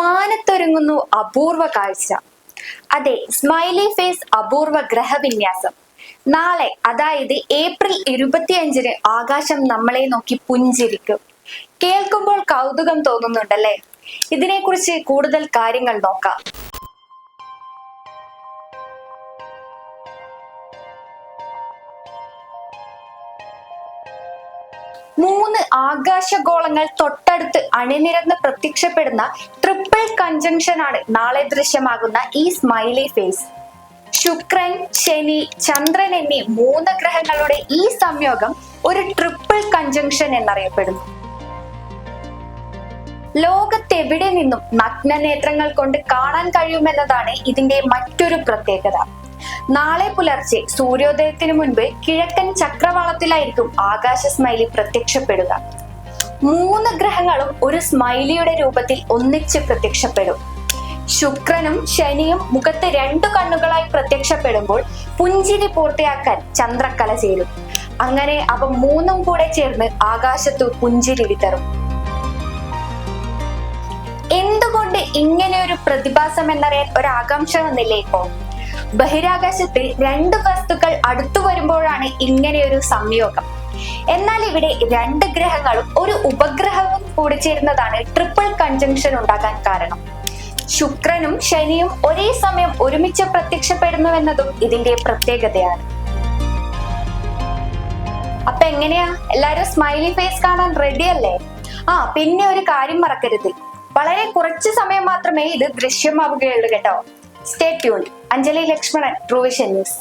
മാനത്തൊരുങ്ങുന്നു അപൂർവ കാഴ്ച. അതെ സ്മൈലി ഫേസ് അപൂർവ ഗ്രഹവിന്യാസം. നാളെ അതായത് ഏപ്രിൽ ഇരുപത്തിയഞ്ചിന് ആകാശം നമ്മളെ നോക്കി പുഞ്ചിരിക്കും. കേൾക്കുമ്പോൾ കൗതുകം തോന്നുന്നുണ്ടല്ലേ? ഇതിനെക്കുറിച്ച് കൂടുതൽ കാര്യങ്ങൾ നോക്കാം. മൂന്ന് ആകാശഗോളങ്ങൾ തൊട്ടടുത്ത് അണിനിരന്ന് പ്രത്യക്ഷപ്പെടുന്ന ട്രിപ്പിൾ കൺജങ്ഷൻ ആണ് നാളെ ദൃശ്യമാകുന്ന ഈ സ്മൈലി ഫേസ് ശുക്രൻ ശനി ചന്ദ്രൻ എന്നീ മൂന്ന് ഗ്രഹങ്ങളുടെ ഈ സംയോഗം ഒരു ട്രിപ്പിൾ കൺജങ്ഷൻ എന്നറിയപ്പെടുന്നു. ലോകത്തെവിടെ നിന്നും നഗ്നനേത്രങ്ങൾ കൊണ്ട് കാണാൻ കഴിയുമെന്നതാണ് ഇതിന്റെ മറ്റൊരു പ്രത്യേകത. നാളെ പുലർച്ചെ സൂര്യോദയത്തിന് മുൻപ് കിഴക്കൻ ചക്രവാളത്തിലായിരിക്കും ആകാശ സ്മൈലി പ്രത്യക്ഷപ്പെടുക. മൂന്ന് ഗ്രഹങ്ങളും ഒരു സ്മൈലിയുടെ രൂപത്തിൽ ഒന്നിച്ച് പ്രത്യക്ഷപ്പെടും. ശുക്രനും ശനിയും മുഖത്ത് രണ്ടു കണ്ണുകളായി പ്രത്യക്ഷപ്പെടുമ്പോൾ പുഞ്ചിരി പൂർത്തിയാക്കാൻ ചന്ദ്രക്കല ചേരും. അങ്ങനെ അവ മൂന്നും കൂടെ ചേർന്ന് ആകാശത്ത് പുഞ്ചിരി വിതറും. എന്തുകൊണ്ട് ഇങ്ങനെ ഒരു പ്രതിഭാസം എന്നറിയാൻ ഒരു ആകാംക്ഷ വന്നില്ലേ ഇപ്പോ? ബഹിരാകാശത്ത് രണ്ട് വസ്തുക്കൾ അടുത്തു വരുമ്പോഴാണ് ഇങ്ങനെയൊരു സംയോഗം. എന്നാൽ ഇവിടെ രണ്ട് ഗ്രഹങ്ങളും ഒരു ഉപഗ്രഹവും കൂടി ചേരുന്നതാണ് ട്രിപ്പിൾ കൺജങ്ഷൻ ഉണ്ടാകാൻ കാരണം. ശുക്രനും ശനിയും ഒരേ സമയം ഒരുമിച്ച് പ്രത്യക്ഷപ്പെടുന്നുവെന്നതും ഇതിന്റെ പ്രത്യേകതയാണ്. അപ്പൊ എങ്ങനെയാ? എല്ലാരും സ്മൈലി ഫേസ് കാണാൻ റെഡി അല്ലേ? ആ പിന്നെ ഒരു കാര്യം മറക്കരുത്. വളരെ കുറച്ച് സമയം മാത്രമേ ഇത് ദൃശ്യമാവുകയുള്ളൂ കേട്ടോ. Stay tune Anjali Lakshmanan Truevision news